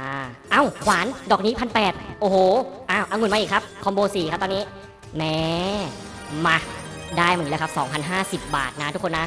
อ่า เอ้า ขวาน ดอกนี้พันแปดโอ้โห อ้าวองุ่นมาอีกครับ คอมโบสี่ครับตอนนี้ แหม มา ได้เหมือนแล้วครับ 2,050 บาทนะทุกคนนะ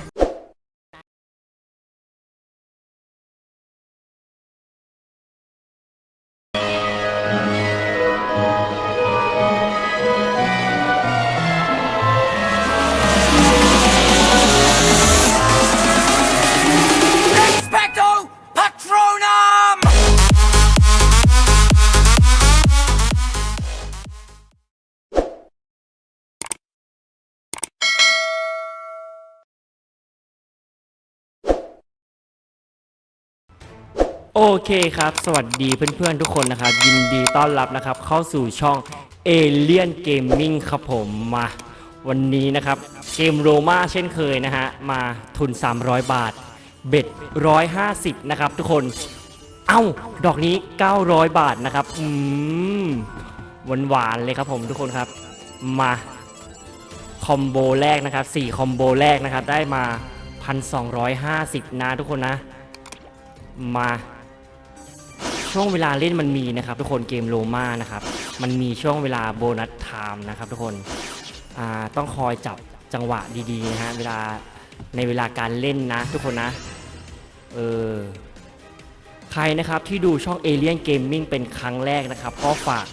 โอเคครับ สวัสดีเพื่อนๆทุกคนนะครับ ยินดีต้อนรับนะครับ เข้าสู่ช่อง Alien Gaming ครับผมมา วันนี้นะครับ เกมโรมาเช่นเคยนะฮะ มาทุน 300 บาท เบ็ด 150 นะครับทุกคน เอ้า ดอกนี้ 900 บาทนะครับ อืมหวานๆเลยครับผมทุกคนครับ มาคอมโบแรกนะครับ4คอมโบแรกนะครับ ได้มา 1,250 นะทุกคนนะ มา ช่วงเวลาเล่นมันมีนะครับ ทุกคนเกมโลมานะครับมันมีช่วงเวลาโบนัสไทม์นะครับ ทุกคนต้องคอยจับจังหวะดีๆนะฮะเวลาในเวลาการเล่นนะ ทุกคนนะเออใครนะครับที่ดูช่อง Alien Gaming เป็นครั้งแรกนะครับ ก็ฝาก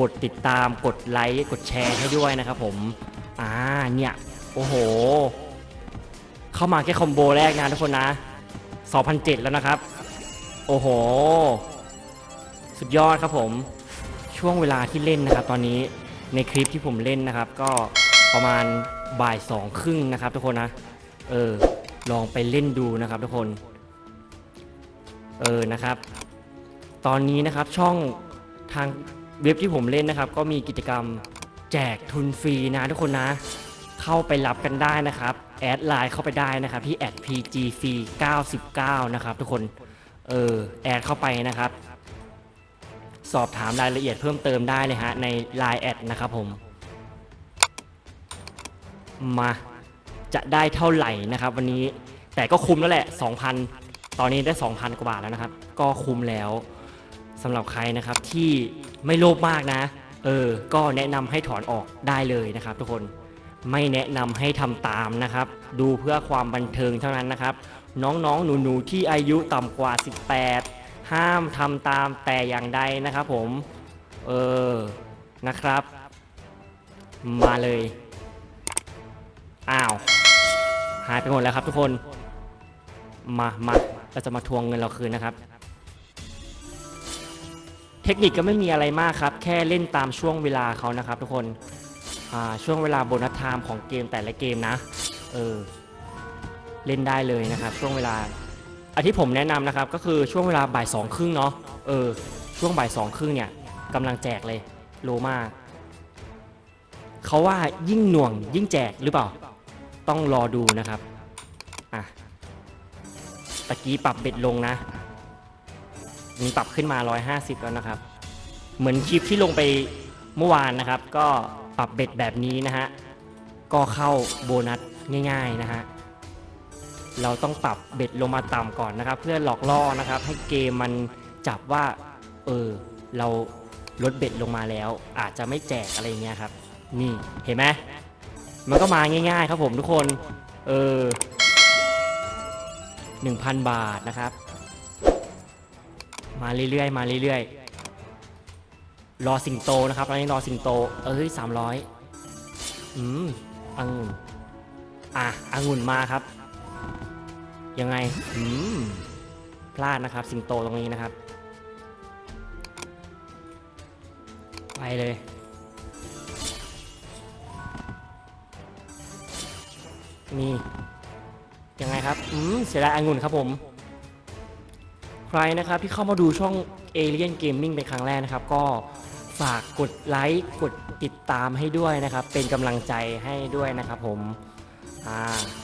กดติดตามกดไลค์กดแชร์ให้ด้วยนะครับผมอ่าเนี่ยโอ้โห เข้ามาแค่คอมโบแรกนะทุกคนนะ 2,007 แล้วนะครับ โอ้โห สุดยอดครับผมช่วงเวลาที่เล่นนะครับ ตอนนี้ในคลิปที่ผมเล่นนะครับ ก็ประมาณบ่ายสองครึ่งนะครับ ทุกคนนะเออลองไปเล่นดูนะครับ ทุกคนเออนะครับ ตอนนี้นะครับช่องทางเว็บที่ผมเล่นนะครับ ก็มีกิจกรรมแจกทุนฟรีนะทุกคนนะ เข้าไปรับกันได้นะครับ แอดไลน์เข้าไปได้นะครับ ที่ @pgf 99 นะครับ ทุกคนเออแอดเข้าไปนะครับ สอบถามรายละเอียดเพิ่มเติมได้เลยฮะใน Line แอดนะครับผม มาจะได้เท่าไหร่นะครับ วันนี้แต่ก็คุ้มแล้วแหละ 2,000 ตอนนี้ได้ 2,000 กว่าบาทแล้วนะครับ ก็คุ้มแล้วสำหรับใครนะครับที่ไม่โลภมากนะ เออ ก็แนะนำให้ถอนออกได้เลยนะครับ ทุกคนไม่แนะนำให้ทำตามนะครับ ดูเพื่อความบันเทิงเท่านั้นนะครับ น้องๆ หนูๆ ที่อายุต่ำกว่า 18 ห้ามทำตามแต่อย่างใดนะครับผม เออ นะครับ มาเลย อ้าว หายไปหมดแล้วครับทุกคน มามาเราจะมาทวงเงินเราคืนนะครับ เทคนิคก็ไม่มีอะไรมากครับ แค่เล่นตามช่วงเวลาเขานะครับทุกคน อ่า ช่วงเวลาโบนัสไทม์ของเกมแต่ละเกมนะ เออ เล่นได้เลยนะครับ ช่วงเวลา อันที่ผมแนะนำนะครับก็คือช่วงเวลาบ่ายสองครึ่งเนาะเออช่วงบ่ายสองครึ่งเนี่ยกำลังแจกเลยโลมาเขาว่ายิ่งหน่วงยิ่งแจกหรือเปล่า ต้องรอดูนะครับอะตะกี้ปรับเบ็ดลงนะมีปรับขึ้นมา 150 แล้วนะครับ เหมือนคลิปที่ลงไปเมื่อวานนะครับ ก็ปรับเบ็ดแบบนี้นะฮะ ก็เข้าโบนัสง่าย ๆ นะฮะ เราต้องปรับเบ็ดลงมาต่ำก่อนนะครับ เพื่อหลอกล่อนะครับ ให้เกมมันจับว่า เออ เราลดเบ็ดลงมาแล้ว อาจจะไม่แจกอะไรเงี้ยครับ นี่เห็นไหมมันก็มาง่าย ๆ ครับผมทุกคน เออ1,000 บาทนะครับ มาเรื่อยๆ มาเรื่อยๆ รอสิงโตนะครับตอนนี้รอสิงโต เอ้ย300อืมองุ่นอะองุ่นมาครับ ยังไงอืมพลาดนะครับ สิงโตตรงนี้นะครับ ไปเลยนี่ยังไงครับอืมเสียดายองุ่นครับผม ใครนะครับที่เข้ามาดูช่อง Alien Gaming เป็นครั้งแรกนะครับ ก็ฝากกดไลค์กดติดตามให้ด้วยนะครับ เป็นกำลังใจให้ด้วยนะครับผม อ่า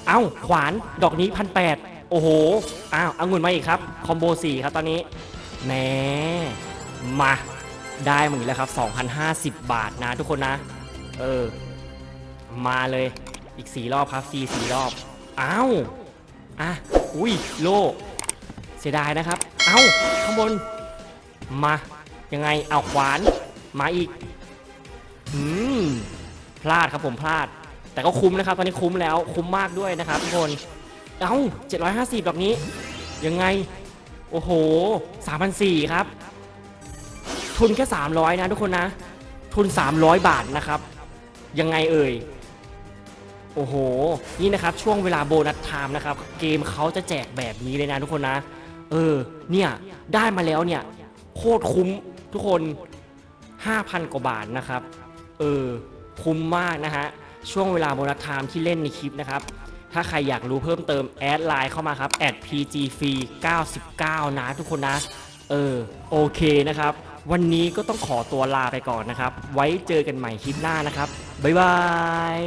เอ้า ขวานดอกนี้พันแปด โอ้โห อ้าวองุ่นมาอีกครับ คอมโบ4ครับตอนนี้แหมมา ได้มาอีกแล้วครับ 2,050 บาทนะทุกคนนะ เออ มาเลยอีก 4 รอบครับฟรี4รอบ อ้าว อะ อุ้ย โล เสียดายนะครับ เอ้า ข้างบน มา ยังไง เอาขวาน มาอีก อืม พลาดครับผมพลาด แต่ก็คุ้มนะครับ ตอนนี้คุ้มแล้ว คุ้มมากด้วยนะครับทุกคน เอ้า750แบบนี้ ยังไง โอ้โห3,400ครับ ทุนแค่ 300 นะทุกคนนะ ทุน 300 บาทนะครับ ยังไงเอ่ย โอ้โห นี่นะครับช่วงเวลาโบนัสไทม์นะครับ เกมเขาจะแจกแบบนี้เลยนะทุกคนนะ เออ เนี่ย ได้มาแล้วเนี่ย โคตรคุ้มทุกคน 5,000 กว่าบาทนะครับ เออ คุ้มมากนะฮะ ช่วงเวลาโบนัสไทม์ที่เล่นในคลิปนะครับ ถ้าใครอยากรู้เพิ่มเติมแอดไลน์เข้ามาครับแอด pg free 99 นะทุกคนนะ เออ โอเคนะครับ วันนี้ก็ต้องขอตัวลาไปก่อนนะครับ ไว้เจอกันใหม่คลิปหน้านะครับ บ๊ายบาย